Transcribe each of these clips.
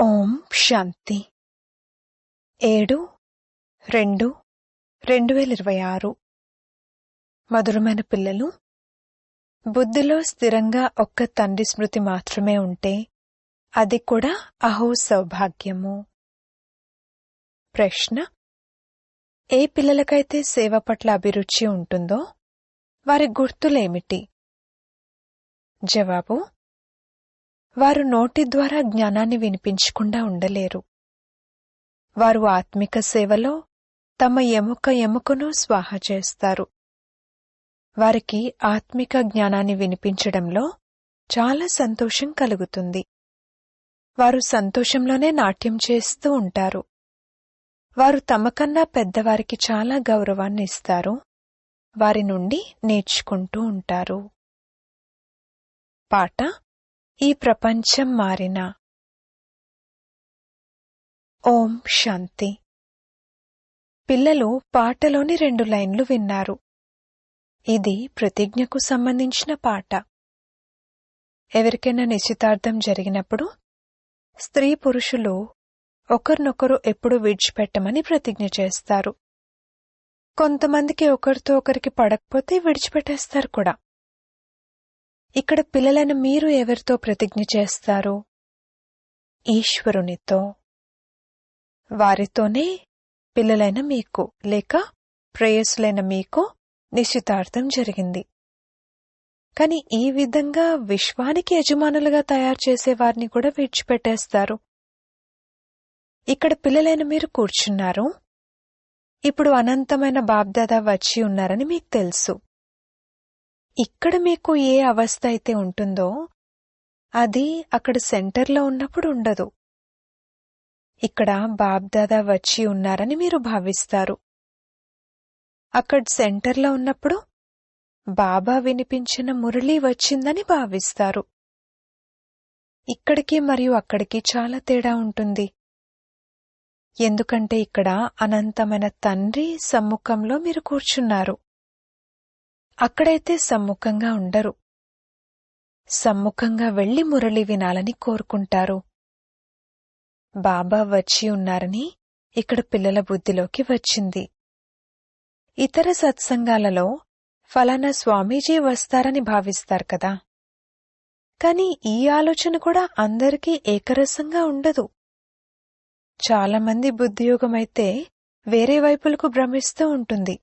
ఓం శాంతి. ఏడు రెండు రెండు వేల ఇరవై ఆరు. మధురమైన పిల్లలు బుద్ధిలో స్థిరంగా ఒక్క తండ్రి స్మృతి మాత్రమే ఉంటే అది కూడా అహో సౌభాగ్యము. ప్రశ్న ఏ పిల్లలకైతే సేవ పట్ల అభిరుచి ఉంటుందో వారి గుర్తులేమిటి? జవాబు వారు నోటి ద్వారా జ్ఞానాన్ని వినిపించకుండా ఉండలేరు. వారు ఆత్మిక సేవలో తమ ఎముక ఎముకను స్వాహ చేస్తారు. వారికి ఆత్మిక జ్ఞానాన్ని వినిపించడంలో చాలా సంతోషం కలుగుతుంది. వారు సంతోషంలోనే నాట్యం చేస్తూ ఉంటారు. వారు తమకన్నా పెద్దవారికి చాలా గౌరవాన్ని ఇస్తారు. వారి నుండి నేర్చుకుంటూ ఉంటారు. పాట ఈ ప్రపంచం మారిన. ఓం శాంతి. పిల్లలు పాటలోని రెండు లైన్లు విన్నారు. ఇది ప్రతిజ్ఞకు సంబంధించిన పాట. ఎవరికైనా నిశ్చితార్థం జరిగినప్పుడు స్త్రీ పురుషులు ఒకరినొకరు ఎప్పుడు విడిచిపెట్టమని ప్రతిజ్ఞ చేస్తారు. కొంతమందికి ఒకరితో ఒకరికి పడకపోతే విడిచిపెట్టేస్తారు కూడా. ఇక్కడ పిల్లలను మీరు ఎవరితో ప్రతిజ్ఞ చేస్తారు? ఈశ్వరునితో. వారితోనే పిల్లలైన మీకు లేక ప్రేయసులైన మీకు నిశ్చితార్థం జరిగింది. కాని ఈ విధంగా విశ్వానికి యజమానులుగా తయారు చేసే వారిని కూడా విడిచిపెట్టేస్తారు. ఇక్కడ పిల్లలైన మీరు కూర్చున్నారు. ఇప్పుడు అనంతమైన బాబ్దాదా వచ్చి ఉన్నారని మీకు తెలుసు. ఇక్కడ మీకు ఏ అవస్థ అయితే ఉంటుందో అది అక్కడ సెంటర్లో ఉన్నప్పుడు ఉండదు. ఇక్కడ బాబ్దాదా వచ్చి ఉన్నారని మీరు భావిస్తారు. అక్కడ సెంటర్లో ఉన్నప్పుడు బాబా వినిపించిన మురళి వచ్చిందని భావిస్తారు. ఇక్కడికి మరియు అక్కడికి చాలా తేడా ఉంటుంది. ఎందుకంటే ఇక్కడ అనంతమైన తండ్రి సమ్ముఖంలో మీరు కూర్చున్నారు. అక్కడైతే సమ్ముఖంగా ఉండరు. సమ్ముఖంగా వెళ్ళి మురళి వినాలని కోరుకుంటారు. బాబా వచ్చి ఉన్నారని ఇక్కడ పిల్లల బుద్ధిలోకి వచ్చింది. ఇతర సత్సంగాలలో ఫలానా స్వామీజీ వస్తారని భావిస్తారు కదా. కాని ఈ ఆలోచన కూడా అందరికీ ఏకరసంగా ఉండదు. చాలామంది బుద్ధియోగమైతే వేరే వైపులకు భ్రమిస్తూ ఉంటుంది.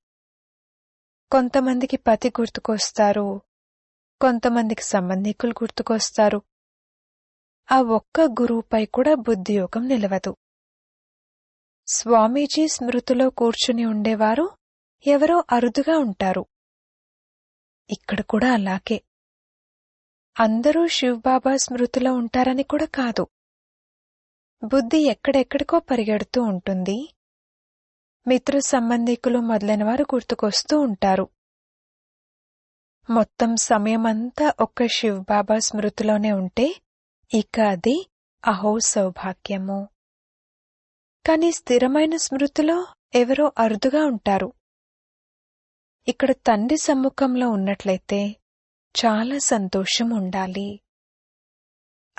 కొంతమందికి పతి గుర్తుకొస్తారు. కొంతమందికి సంబంధికులు గుర్తుకొస్తారు. ఆ ఒక్క గురువుపై కూడా బుద్ధియోగం నిలవదు. స్వామీజీ స్మృతిలో కూర్చుని ఉండేవారు ఎవరో అరుదుగా ఉంటారు. ఇక్కడ కూడా అలాగే. అందరూ శివబాబా స్మృతిలో ఉంటారని కూడా కాదు. బుద్ధి ఎక్కడెక్కడికో పరిగెడుతూ ఉంటుంది. మిత్ర సంబంధికులు మొదలైన వారు గుర్తుకొస్తూ ఉంటారు. మొత్తం సమయమంతా ఒక్క శివబాబా స్మృతిలోనే ఉంటే ఇక అది అహో సౌభాగ్యము. కాని స్థిరమైన స్మృతిలో ఎవరో అరుదుగా ఉంటారు. ఇక్కడ తండ్రి సమ్ముఖంలో ఉన్నట్లయితే చాలా సంతోషం ఉండాలి.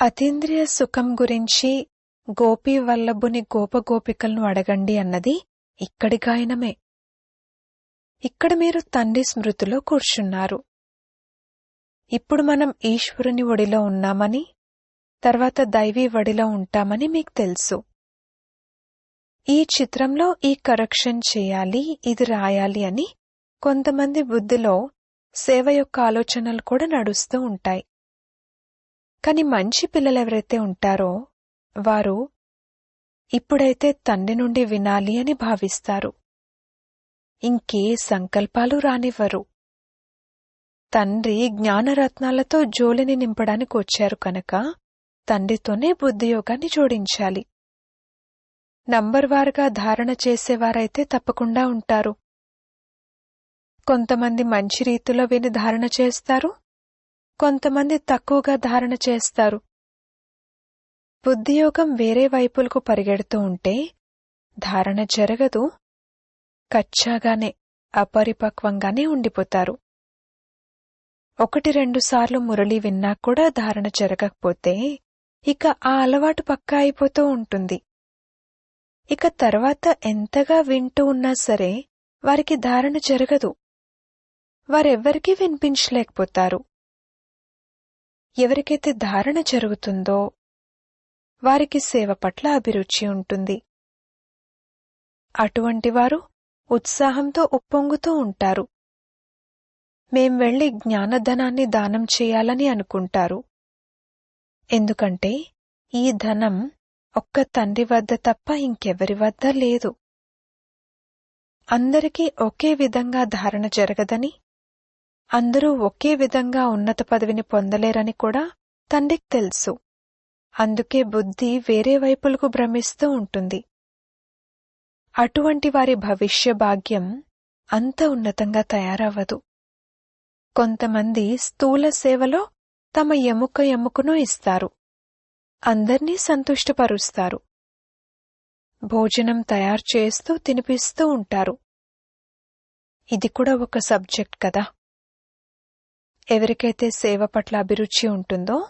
అతీంద్రియ సుఖం గురించి గోపీ వల్లభుని గోపగోపికలను అడగండి అన్నది ఇక్కడి గాయనమే ఇక్కడ మీరు తండ్రి స్మృతిలో కూర్చున్నారు. ఇప్పుడు మనం ఈశ్వరుని ఒడిలో ఉన్నామని తర్వాత దైవీ ఒడిలో ఉంటామని మీకు తెలుసు. ఈ చిత్రంలో ఈ కరెక్షన్ చేయాలి ఇది రాయాలి అని కొంతమంది బుద్ధిలో సేవ యొక్క ఆలోచనలు కూడా నడుస్తూ ఉంటాయి. కాని మంచి పిల్లలెవరైతే ఉంటారో వారు ఇప్పుడైతే తండ్రి నుండి వినాలి అని భావిస్తారు. ఇంకే సంకల్పాలు రానివ్వరు. తండ్రి జ్ఞానరత్నాలతో జోలిని నింపడానికి వచ్చారు కనుక తండ్రితోనే బుద్ధియోగాన్ని జోడించాలి. నంబర్వారుగా ధారణ చేసేవారైతే తప్పకుండా ఉంటారు. కొంతమంది మంచి రీతిలో విని ధారణ చేస్తారు కొంతమంది తక్కువగా ధారణ చేస్తారు. బుద్ధియోగం వేరే వైపులకు పరిగెడుతూ ఉంటే ధారణ జరగదు. కచ్చాగానే అపరిపక్వంగానే ఉండిపోతారు. ఒకటి రెండుసార్లు మురళి విన్నా కూడా ధారణ జరగకపోతే ఇక ఆ అలవాటు పక్కా అయిపోతూ ఉంటుంది. ఇక తర్వాత ఎంతగా వింటూ ఉన్నా సరే వారికి ధారణ జరగదు. వారెవ్వరికీ వినిపించలేకపోతారు. ఎవరికైతే ధారణ జరుగుతుందో వారికి సేవ పట్ల అభిరుచి ఉంటుంది. అటువంటివారు ఉత్సాహంతో ఉప్పొంగుతూ ఉంటారు. మేం వెళ్ళి జ్ఞానధనాన్ని దానం చేయాలని అనుకుంటారు. ఎందుకంటే ఈ ధనం ఒక్క తండ్రి వద్ద తప్ప ఇంకెవరి వద్ద లేదు. అందరికీ ఒకే విధంగా ధారణ జరగదని అందరూ ఒకే విధంగా ఉన్నత పదవిని పొందలేరని కూడా తండ్రికి తెలుసు. అందుకే బుద్ధి వేరే వైపులకు భ్రమిస్తూ ఉంటుంది. అటువంటి వారి భవిష్య భాగ్యం అంత ఉన్నతంగా తయారవ్వదు. కొంతమంది స్థూల సేవలో తమ ఎముక ఎముకను ఇస్తారు. అందర్నీ సంతుష్టపరుస్తారు. భోజనం తయారు చేస్తూ తినిపిస్తూ ఉంటారు. ఇది కూడా ఒక సబ్జెక్ట్ కదా. ఎవరికైతే సేవ పట్ల అభిరుచి ఉంటుందో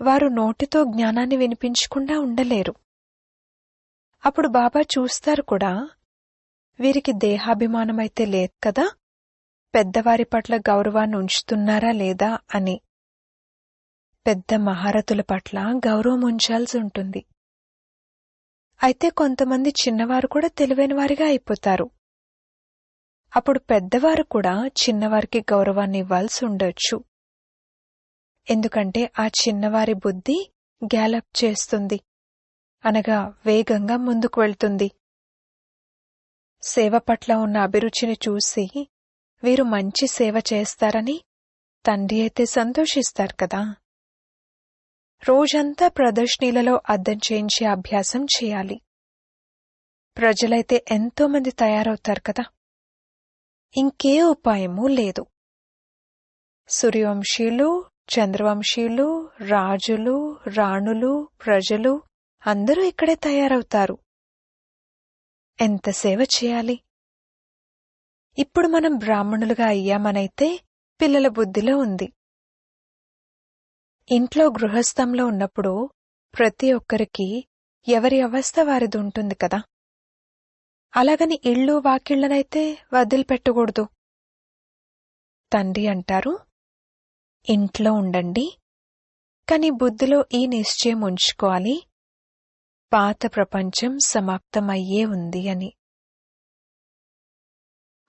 వారు నోటితో జ్ఞానాన్ని వినిపించకుండా ఉండలేరు. అప్పుడు బాబా చూస్తారు కూడా వీరికి దేహాభిమానమైతే లేదు కదా? పెద్దవారి పట్ల గౌరవాన్ని ఉంచుతున్నారా లేదా అని. పెద్ద మహారథుల పట్ల గౌరవం ఉంచాల్సి ఉంటుంది. అయితే కొంతమంది చిన్నవారు కూడా తెలివైన వారిగా అయిపోతారు. అప్పుడు పెద్దవారు కూడా చిన్నవారికి గౌరవాన్ని ఇవ్వాల్సి ఉండొచ్చు. ఎందుకంటే ఆ చిన్నవారి బుద్ధి గ్యాలప్ చేస్తుంది. అనగా వేగంగా ముందుకు వెళ్తుంది. సేవ పట్ల ఉన్న అభిరుచిని చూసి వీరు మంచి సేవ చేస్తారని తండ్రి అయితే సంతోషిస్తారు కదా. రోజంతా ప్రదర్శనీలలో అద్దం చేయించే అభ్యాసం చేయాలి. ప్రజలైతే ఎంతోమంది తయారవుతారు కదా. ఇంకే ఉపాయమూ లేదు. సూర్యవంశీయులు చంద్రవంశీయులు రాజులు రాణులు ప్రజలు అందరూ ఇక్కడే తయారవుతారు. ఎంత సేవ చేయాలి? ఇప్పుడు మనం బ్రాహ్మణులుగా అయ్యామనైతే పిల్లల బుద్ధిలో ఉంది. ఇంట్లో గృహస్థంలో ఉన్నప్పుడు ప్రతి ఒక్కరికి ఎవరి అవస్థ వారిది ఉంటుంది కదా? అలాగని ఇళ్ళు వాకిళ్ళనైతే వదిలిపెట్టకూడదు. తండ్రి అంటారు ఇంట్లో ఉండండి. కాని బుద్ధిలో ఈ నిశ్చయం ఉంచుకోవాలి. పాత ప్రపంచం సమాప్తమయ్యే ఉంది అని.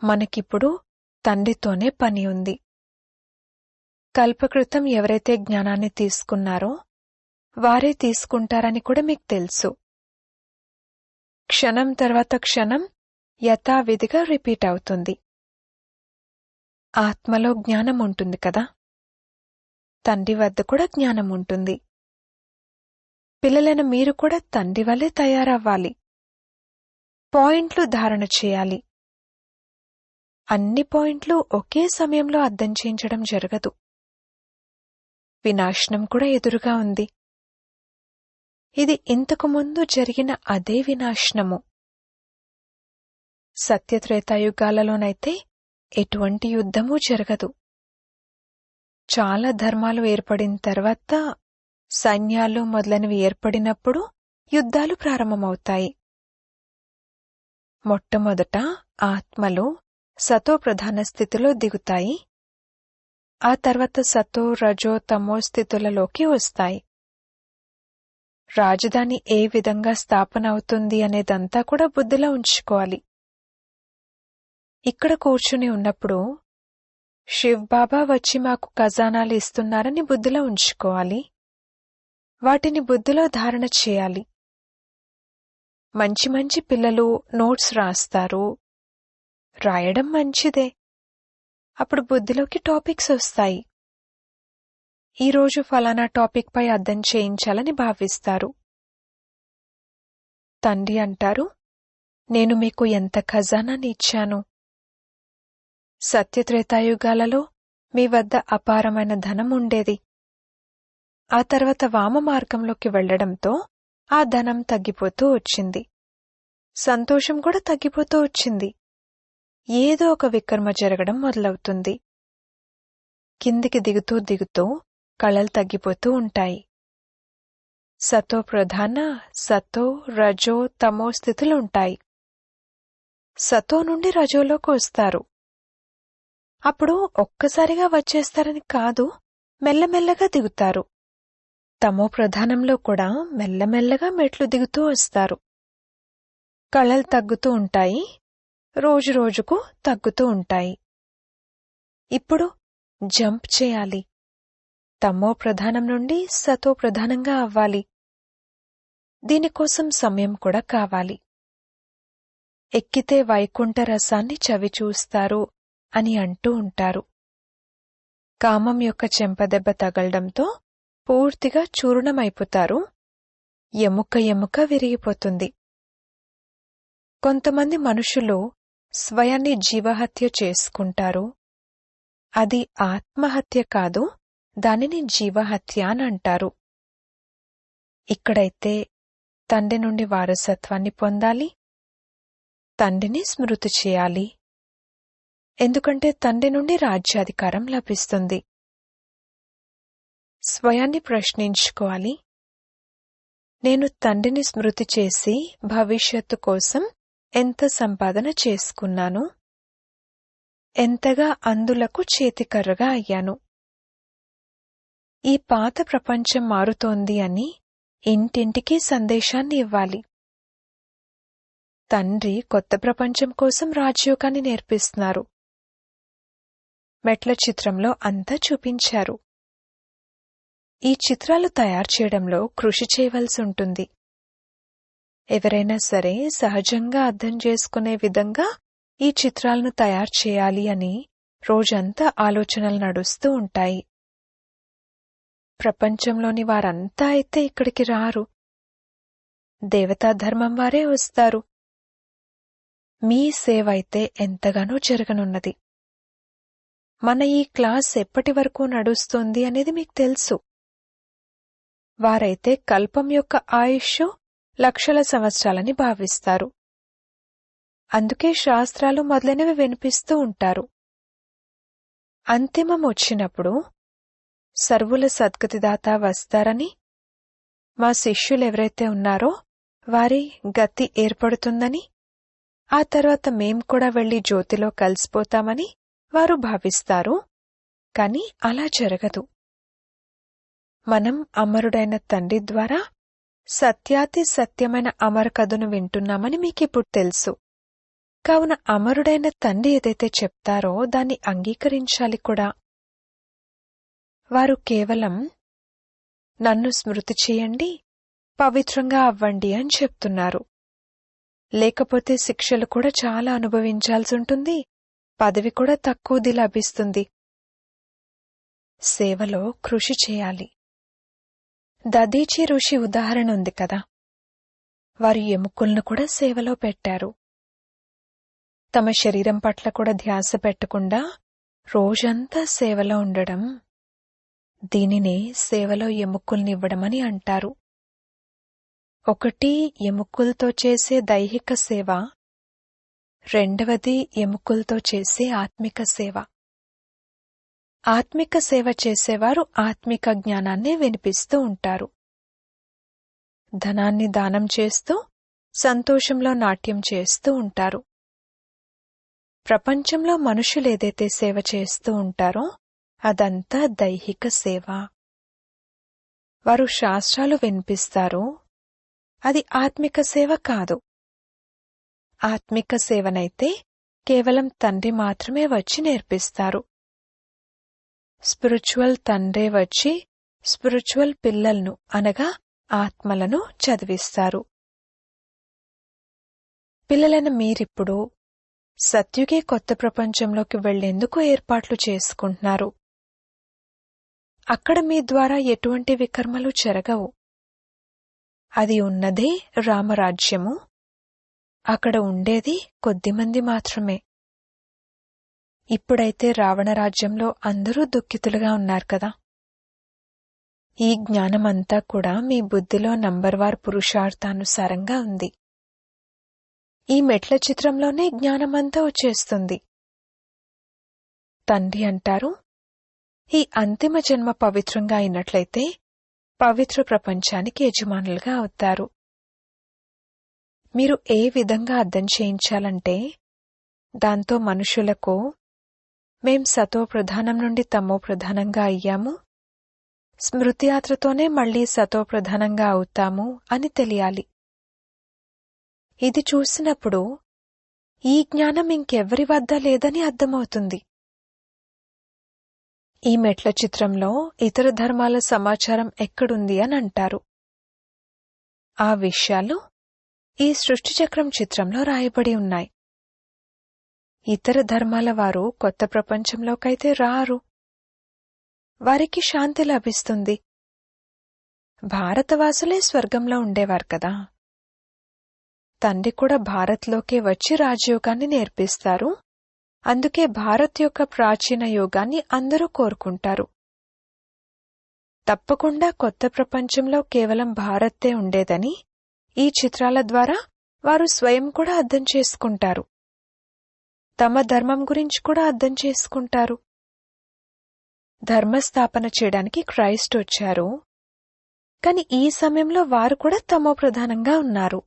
మనకిప్పుడు తండ్రితోనే పని ఉంది. కల్పకృతం ఎవరైతే జ్ఞానాన్ని తీసుకున్నారో వారే తీసుకుంటారని కూడా మీకు తెలుసు. క్షణం తర్వాత క్షణం యథావిధిగా రిపీట్ అవుతుంది. ఆత్మలో జ్ఞానం ఉంటుంది కదా? తండ్రి వద్ద కూడా జ్ఞానం ఉంటుంది. పిల్లలైన మీరు కూడా తండ్రి వల్లే తయారవ్వాలి. పాయింట్లు ధారణ చేయాలి. అన్ని పాయింట్లు ఒకే సమయంలో అర్థం చేయించడం జరగదు. వినాశనం కూడా ఎదురుగా ఉంది. ఇది ఇంతకు ముందు జరిగిన అదే వినాశనము. సత్యత్రేతాయుగాలలోనైతే ఎటువంటి యుద్ధమూ జరగదు. చాలా ధర్మాలు ఏర్పడిన తర్వాత సైన్యాలు మొదలైనవి ఏర్పడినప్పుడు యుద్ధాలు ప్రారంభమవుతాయి. మొట్టమొదట ఆత్మలు సతో ప్రధాన స్థితిలో దిగుతాయి. ఆ తర్వాత సతో రజో తమో స్థితులలోకి వస్తాయి. రాజధాని ఏ విధంగా స్థాపన అవుతుంది అనేదంతా కూడా బుద్ధిలో ఉంచుకోవాలి. ఇక్కడ కూర్చుని ఉన్నప్పుడు శివ్ బాబా వచ్చి మాకు ఖజానాలు ఇస్తున్నారని బుద్ధిలో ఉంచుకోవాలి. వాటిని బుద్ధిలో ధారణ చేయాలి. మంచి మంచి పిల్లలు నోట్స్ రాస్తారు. రాయడం మంచిదే. అప్పుడు బుద్ధిలోకి టాపిక్స్ వస్తాయి. ఈరోజు ఫలానా టాపిక్ పై అర్థం చేయించాలని భావిస్తారు. తండ్రి అంటారు నేను మీకు ఎంత ఖజానాని ఇచ్చాను? సత్యత్రేతాయుగాలలో మీ వద్ద అపారమైన ధనం ఉండేది. ఆ తర్వాత వామ మార్గంలోకి వెళ్ళడంతో ఆ ధనం తగ్గిపోతూ వచ్చింది. సంతోషం కూడా తగ్గిపోతూ వచ్చింది. ఏదో ఒక విక్రమ జరగడం మొదలవుతుంది. కిందికి దిగుతూ దిగుతూ కళలు తగ్గిపోతూ ఉంటాయి. సతో ప్రధాన సతో రజో తమో స్థితులుంటాయి సతో నుండి రజోలోకి వస్తారు. అప్పుడు ఒక్కసారిగా వచ్చేస్తారని కాదు మెల్లమెల్లగా దిగుతారు. తమో ప్రధానంలో కూడా మెల్లమెల్లగా మెట్లు దిగుతూ వస్తారు. కళలు తగ్గుతూ ఉంటాయి రోజు రోజుకు తగ్గుతూ ఉంటాయి. ఇప్పుడు జంప్ చేయాలి. తమో ప్రధానం నుండి సతో ప్రధానంగా అవ్వాలి. దీనికోసం సమయం కూడా కావాలి. ఎక్కితే వైకుంఠ రసాన్ని చవి చూస్తారు అని అంటూ ఉంటారు. కామం యొక్క చెంపదెబ్బ తగలడంతో పూర్తిగా చూర్ణమైపోతారు. ఎముక ఎముక విరిగిపోతుంది. కొంతమంది మనుషులు స్వయాన్ని జీవహత్య చేసుకుంటారు. అది ఆత్మహత్య కాదు దానిని జీవహత్య అని అంటారు. ఇక్కడైతే తండ్రి నుండి వారసత్వాన్ని పొందాలి తండ్రిని స్మృతి చేయాలి. ఎందుకంటే తండ్రి నుండి రాజ్యాధికారం లభిస్తుంది. స్వయాన్ని ప్రశ్నించుకోవాలి. నేను తండ్రిని స్మృతి చేసి భవిష్యత్తు కోసం ఎంత సంపాదన చేసుకున్నాను? ఎంతగా అందులకు చేతికర్రగా అయ్యాను? ఈ పాత ప్రపంచం మారుతోంది అని ఇంటింటికి సందేశాన్ని ఇవ్వాలి. తండ్రి కొత్త ప్రపంచం కోసం రాజయోగాన్ని నేర్పిస్తున్నారు. మెట్ల చిత్రంలో అంతా చూపించారు. ఈ చిత్రాలు తయారు చేయడంలో కృషి చేయవలసి ఉంటుంది. ఎవరైనా సరే సహజంగా అర్థం చేసుకునే విధంగా ఈ చిత్రాలను తయారు చేయాలి అని రోజంతా ఆలోచనలు నడుస్తూ ఉంటాయి. ప్రపంచంలోని వారంతా అయితే ఇక్కడికి రారు. దేవతా ధర్మం వారే వస్తారు. మీ సేవ అయితే ఎంతగానో జరగనున్నది. మన ఈ క్లాస్ ఎప్పటి వరకు నడుస్తుంది అనేది మీకు తెలుసు. వారైతే కల్పం యొక్క ఆయుష్ లక్షల సంవత్సరాలని భావిస్తారు. అందుకే శాస్త్రాలు మొదలైనవి వినిపిస్తూ ఉంటారు. అంతిమం వచ్చినప్పుడు సర్వుల సద్గతిదాత వస్తారని మా శిష్యులెవరైతే ఉన్నారో వారి గతి ఏర్పడుతుందని ఆ తర్వాత మేం కూడా వెళ్ళి జ్యోతిలో కలిసిపోతామని వారు భావిస్తారు కాని అలా జరగదు. మనం అమరుడైన తండ్రి ద్వారా సత్యాతి సత్యమైన అమర కథను వింటున్నామని మీకిప్పుడు తెలుసు. కావున అమరుడైన తండ్రి ఏదైతే చెప్తారో దాన్ని అంగీకరించాలి కూడా. వారు కేవలం నన్ను స్మృతి చేయండి పవిత్రంగా అవ్వండి అని చెప్తున్నారు. లేకపోతే శిక్షలు కూడా చాలా అనుభవించాల్సి ఉంటుంది. పదవి కూడా తక్కువది లభిస్తుంది. సేవలో కృషి చేయాలి. దదీచి ఋషి ఉదాహరణ ఉంది కదా. వారు ఎముకలను కూడా సేవలో పెట్టారు. తమ శరీరం పట్ల కూడా ధ్యాస పెట్టకుండా రోజంతా సేవలో ఉండడం దీనినే సేవలో ఎముకల్నివ్వడమని అంటారు. ఒకటి ఎముకలతో చేసే దైహిక సేవ రెండవది ఎముకలతో చేసే ఆత్మిక సేవ. ఆత్మిక సేవ చేసేవారు ఆత్మిక జ్ఞానాన్ని వినిపిస్తూ ఉంటారు. ధనాన్ని దానం చేస్తూ సంతోషంలో నాట్యం చేస్తూ ఉంటారు. ప్రపంచంలో మనుషులు ఏదైతే సేవ చేస్తూ ఉంటారో అదంతా దైహిక సేవ. వారు శాస్త్రాలు వినిపిస్తారు. అది ఆత్మిక సేవ కాదు. ఆత్మిక సేవనైతే కేవలం తండ్రి మాత్రమే వచ్చి నేర్పిస్తారు. స్పిరిచువల్ తండ్రే వచ్చి స్పిరిచువల్ పిల్లలను అనగా ఆత్మలను చదివిస్తారు. పిల్లలైన మీరిప్పుడు సత్యుగే కొత్త ప్రపంచంలోకి వెళ్ళేందుకు ఏర్పాట్లు చేసుకుంటున్నారు. అక్కడ మీ ద్వారా ఎటువంటి వికర్మలు జరగవు. అది ఉన్నదే రామరాజ్యము. అక్కడ ఉండేది కొద్దిమంది మాత్రమే. ఇప్పుడైతే రావణరాజ్యంలో అందరూ దుఃఖితులుగా ఉన్నారు కదా. ఈ జ్ఞానమంతా కూడా మీ బుద్ధిలో నంబర్వార్ పురుషార్థానుసారంగా ఉంది. ఈ మెట్ల చిత్రంలోనే జ్ఞానమంతా వచ్చేస్తుంది. తండ్రి అంటారు ఈ అంతిమ జన్మ పవిత్రంగా అయినట్లయితే పవిత్ర ప్రపంచానికి యజమానులుగా అవుతారు. మీరు ఏ విధంగా అర్థం చేయించాలంటే దాంతో మనుషులకు మేం సతో ప్రధానం నుండి తమో ప్రధానంగా అయ్యాము. స్మృతియాత్రతోనే మళ్ళీ సతో ప్రధానంగా అవుతాము అని తెలియాలి. ఇది చూసినప్పుడు ఈ జ్ఞానం ఇంకెవ్వరి వద్ద లేదని అర్థమవుతుంది. ఈ మెట్ల చిత్రంలో ఇతర ధర్మాల సమాచారం ఎక్కడుంది అని అంటారు. ఆ విషయాలు ఈ సృష్టి చక్రం చిత్రంలో రాయబడి ఉన్నాయి. ఇతర ధర్మాల వారు కొత్త ప్రపంచంలోకైతే రారు. వారికి శాంతి లభిస్తుంది. భారతవాసులే స్వర్గంలో ఉండేవారు కదా. తండ్రి కూడా భారత్లోకే వచ్చి రాజయోగాన్ని నేర్పిస్తారు. అందుకే భారత్ యొక్క ప్రాచీన యోగాన్ని అందరూ కోరుకుంటారు. తప్పకుండా కొత్త ప్రపంచంలో కేవలం భారత్తే ఉండేదని ఈ చిత్రాల ద్వారా వారు స్వయం కూడా అర్థం చేసుకుంటారు. తమ ధర్మం గురించి కూడా అర్థం చేసుకుంటారు. ధర్మస్థాపన చేయడానికి క్రైస్ట్ వచ్చారు. కాని ఈ సమయంలో వారు కూడా తమో ప్రధానంగా ఉన్నారు.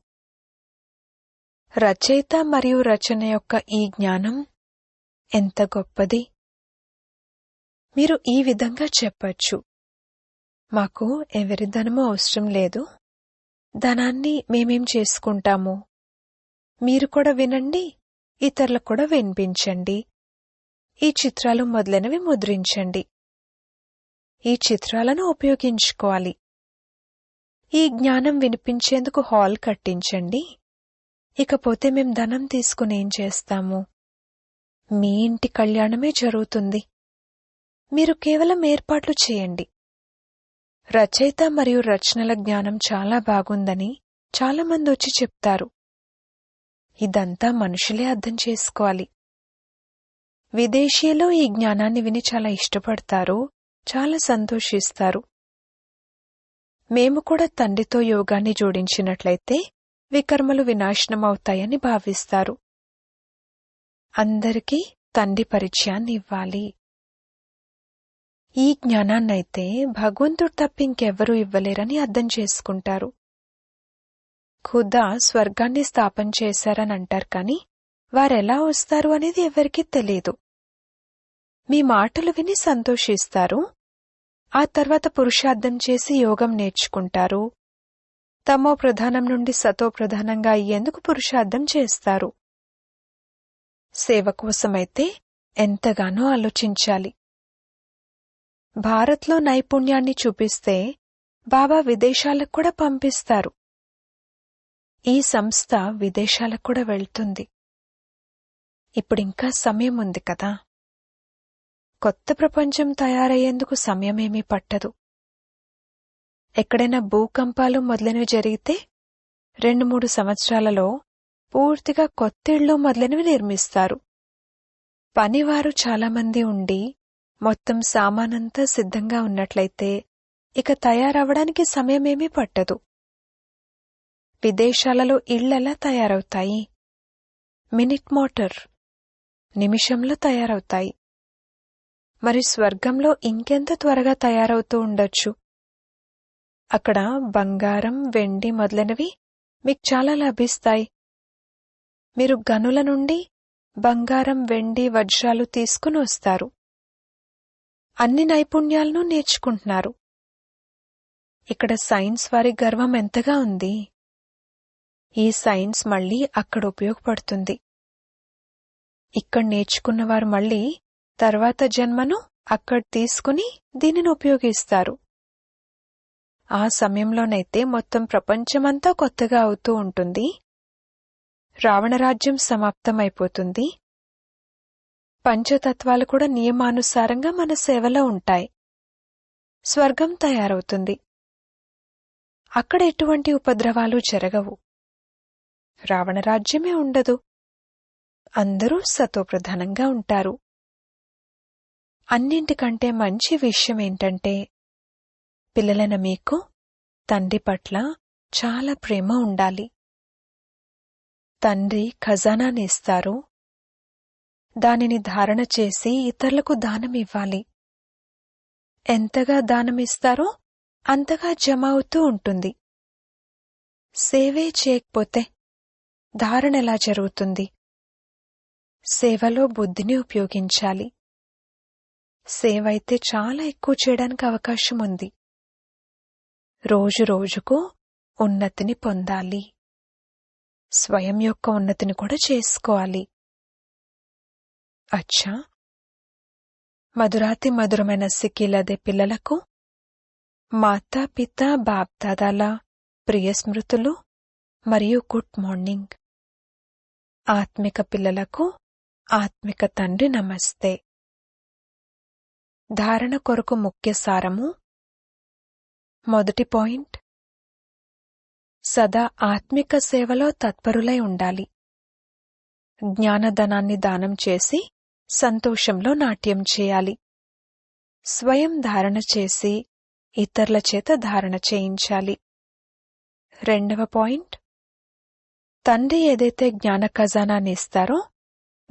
రచయిత మరియు రచన యొక్క ఈ జ్ఞానం ఎంత గొప్పది! మీరు ఈ విధంగా చెప్పచ్చు. మాకు ఎవరి ధనమూ అవసరం లేదు. ధనాన్ని మేమేం చేసుకుంటాము? మీరు కూడా వినండి ఇతరులకు కూడా వినిపించండి. ఈ చిత్రాలు మొదలైనవి ముద్రించండి. ఈ చిత్రాలను ఉపయోగించుకోవాలి. ఈ జ్ఞానం వినిపించేందుకు హాల్ కట్టించండి. ఇకపోతే మేం ధనం తీసుకుని ఏం చేస్తాము? మీ ఇంటి కళ్యాణమే జరుగుతుంది. మీరు కేవలం ఏర్పాట్లు చేయండి. రచయిత మరియు రచనల జ్ఞానం చాలా బాగుందని చాలామంది వచ్చి చెప్తారు. ఇదంతా మనుషులే అర్థం చేసుకోవాలి. విదేశీయులు ఈ జ్ఞానాన్ని విని చాలా ఇష్టపడతారు చాలా సంతోషిస్తారు. మేము కూడా తండ్రితో యోగాన్ని జోడించినట్లయితే వికర్మలు వినాశనమవుతాయని భావిస్తారు. అందరికీ తండ్రి పరిచయాన్ని ఇవ్వాలి. ఈ జ్ఞానాన్నైతే భగవంతుడు తప్ప ఇంకెవ్వరూ ఇవ్వలేరని అర్థం చేసుకుంటారు. ఖుదా స్వర్గాన్ని స్థాపన చేశారని అంటారు కాని వారెలా వస్తారు అనేది ఎవరికీ తెలియదు. మీ మాటలు విని సంతోషిస్తారు. ఆ తర్వాత పురుషార్థం చేసి యోగం నేర్చుకుంటారు. తమో ప్రధానం నుండి సతో ప్రధానంగా అయ్యేందుకు పురుషార్థం చేస్తారు. సేవ కోసమైతే ఎంతగానో ఆలోచించాలి. భారత్లో నైపుణ్యాన్ని చూపిస్తే బాబా విదేశాలకు కూడా పంపిస్తారు. ఈ సంస్థ విదేశాలకు కూడా వెళ్తుంది. ఇప్పుడింకా సమయం ఉంది కదా. కొత్త ప్రపంచం తయారయ్యేందుకు సమయమేమీ పట్టదు. ఎక్కడైనా భూకంపాలు మొదలైనవి జరిగితే రెండు మూడు సంవత్సరాలలో పూర్తిగా కొత్తిళ్ళు మొదలైనవి నిర్మిస్తారు. పనివారు చాలామంది ఉండి మొత్తం సామానంతా సిద్ధంగా ఉన్నట్లయితే ఇక తయారవడానికి సమయమేమీ పట్టదు. విదేశాలలో ఇళ్ళెలా తయారవుతాయి? మినిట్ మోటార్ నిమిషంలో తయారవుతాయి. మరి స్వర్గంలో ఇంకెంత త్వరగా తయారవుతూ ఉండొచ్చు? అక్కడ బంగారం వెండి మొదలైనవి మీకు చాలా లభిస్తాయి. మీరు గనుల నుండి బంగారం వెండి వజ్రాలు తీసుకుని వస్తారు. అన్ని నైపుణ్యాలను నేర్చుకుంటున్నారు. ఇక్కడ సైన్స్ వారి గర్వం ఎంతగా ఉంది. ఈ సైన్స్ మళ్ళీ అక్కడ ఉపయోగపడుతుంది. ఇక్కడ నేర్చుకున్నవారు మళ్ళీ తర్వాత జన్మను అక్కడ తీసుకుని దీనిని ఉపయోగిస్తారు. ఆ సమయంలోనైతే మొత్తం ప్రపంచమంతా కొత్తగా అవుతూ ఉంటుంది. రావణరాజ్యం సమాప్తమైపోతుంది. పంచతత్వాలు కూడా నియమానుసారంగా మన సేవలో ఉంటాయి. స్వర్గం తయారవుతుంది. అక్కడ ఎటువంటి ఉపద్రవాలు జరగవు. రావణరాజ్యమే ఉండదు. అందరూ సతోప్రధానంగా ఉంటారు. అన్నింటికంటే మంచి విషయం ఏంటంటే పిల్లలైన మీకు తండ్రి పట్ల చాలా ప్రేమ ఉండాలి. తండ్రి ఖజానాని ఇస్తారు. దానిని ధారణ చేసి ఇతరులకు దానం ఇవ్వాలి ఎంతగా దానమిస్తారో అంతగా జమ అవుతూ ఉంటుంది. సేవే చేయకపోతే ధారణ ఎలా జరుగుతుంది? సేవలో బుద్ధిని ఉపయోగించాలి. సేవ అయితే చాలా ఎక్కువ చేయడానికి అవకాశం ఉంది. రోజు రోజుకు ఉన్నతిని పొందాలి. స్వయం యొక్క ఉన్నతిని కూడా చేసుకోవాలి. అచ్చా? మధురాతి మధురమైన సిక్కిలదే పిల్లలకు మాతా పిత బాప్దాదాల ప్రియ స్మృతులు మరియు గుడ్ మార్నింగ్. ఆత్మిక పిల్లలకు ఆత్మిక తండ్రి నమస్తే. ధారణ కొరకు ముఖ్య సారము. మొదటి పాయింట్. సదా ఆత్మిక సేవలో తత్పరులై ఉండాలి. జ్ఞానధనాన్ని దానం చేసి సంతోషంలో నాట్యం చేయాలి. స్వయం ధారణ చేసి ఇతరుల చేత ధారణ చేయించాలి. రెండవ పాయింట్. తండ్రి ఏదైతే జ్ఞాన ఖజానాన్ని ఇస్తారో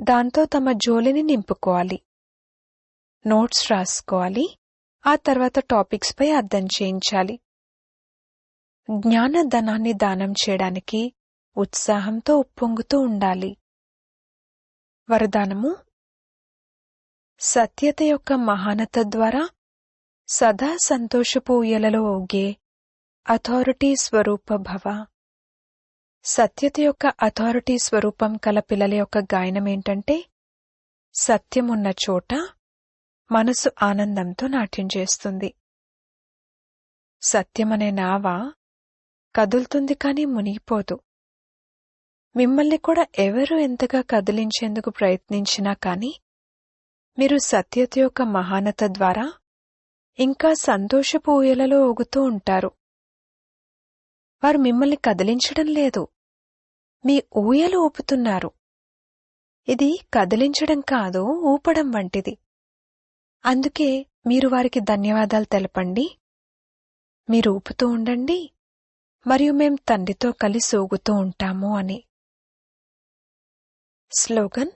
దాంతో తమ జోలిని నింపుకోవాలి. నోట్స్ రాసుకోవాలి. ఆ తర్వాత టాపిక్స్ పై అర్థం చేయించాలి. జ్ఞాన ధనాన్ని దానం చేయడానికి ఉత్సాహంతో ఉప్పొంగుతూ ఉండాలి. వరదానము సత్యత యొక్క మహానత ద్వారా సదా సంతోషపు ఊయలలో ఊగే అథారిటీ స్వరూప భవ. సత్యత యొక్క అథారిటీ స్వరూపం కల పిల్లల యొక్క గాయనం ఏంటంటే సత్యమున్న చోట మనసు ఆనందంతో నాట్యం చేస్తుంది. సత్యమనే నావ కదులుతుంది కాని మునిగిపోదు. మిమ్మల్ని కూడా ఎవరు ఎంతగా కదిలించేందుకు ప్రయత్నించినా కానీ మీరు సత్యత యొక్క మహానత ద్వారా ఇంకా సంతోషపు ఊయలలో ఊగుతూ ఉంటారు. వారు మిమ్మల్ని కదిలించడం లేదు. మీ ఊయలు ఊపుతున్నారు. ఇది కదిలించడం కాదు ఊపడం వంటిది. అందుకే మీరు వారికి ధన్యవాదాలు తెలపండి. మీరు ఊపుతూ ఉండండి. మరియు మేం తండ్రితో కలిసి ఊగుతూ ఉంటాము అని. స్లోగన్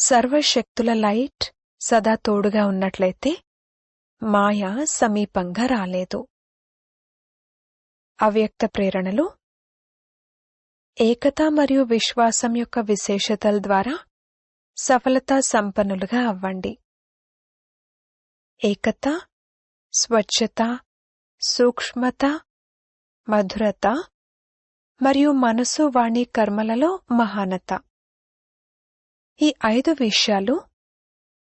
సర్వశక్తుల లైట్ సదా తోడుగా ఉన్నట్లయితే మాయ సమీపంగా రాలేదు. అవ్యక్త ప్రేరణలు ఏకత మరియు విశ్వాసం యొక్క విశేషతల ద్వారా సఫలతా సంపన్నులుగా అవ్వండి. ఏకత స్వచ్ఛత సూక్ష్మత మధురత మరియు మనసు వాణి కర్మలలో మహానత. ఈ ఐదు విషయాలు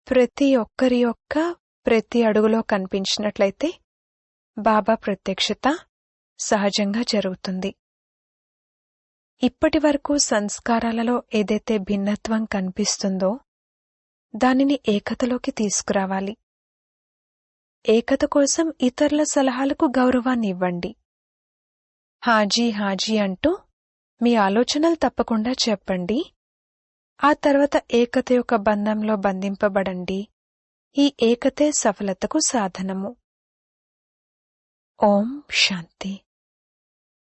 ప్రతి ఒక్కరి యొక్క ప్రతి అడుగులో కనిపించినట్లయితే బాబా ప్రత్యక్షత సహజంగా జరుగుతుంది. ఇప్పటి వరకు సంస్కారాలలో ఏదైతే భిన్నత్వం కనిపిస్తుందో దానిని ఏకతలోకి తీసుకురావాలి. ఏకత కోసం ఇతరుల సలహాలకు గౌరవాన్ని ఇవ్వండి. హాజీ హాజీ అంటూ మీ ఆలోచనలు తప్పకుండా చెప్పండి. ఆ తర్వాత ఏకత యొక్క బంధంలో బంధింపబడండి. ఈ ఏకతే సఫలతకు సాధనము. ఓం శాంతి.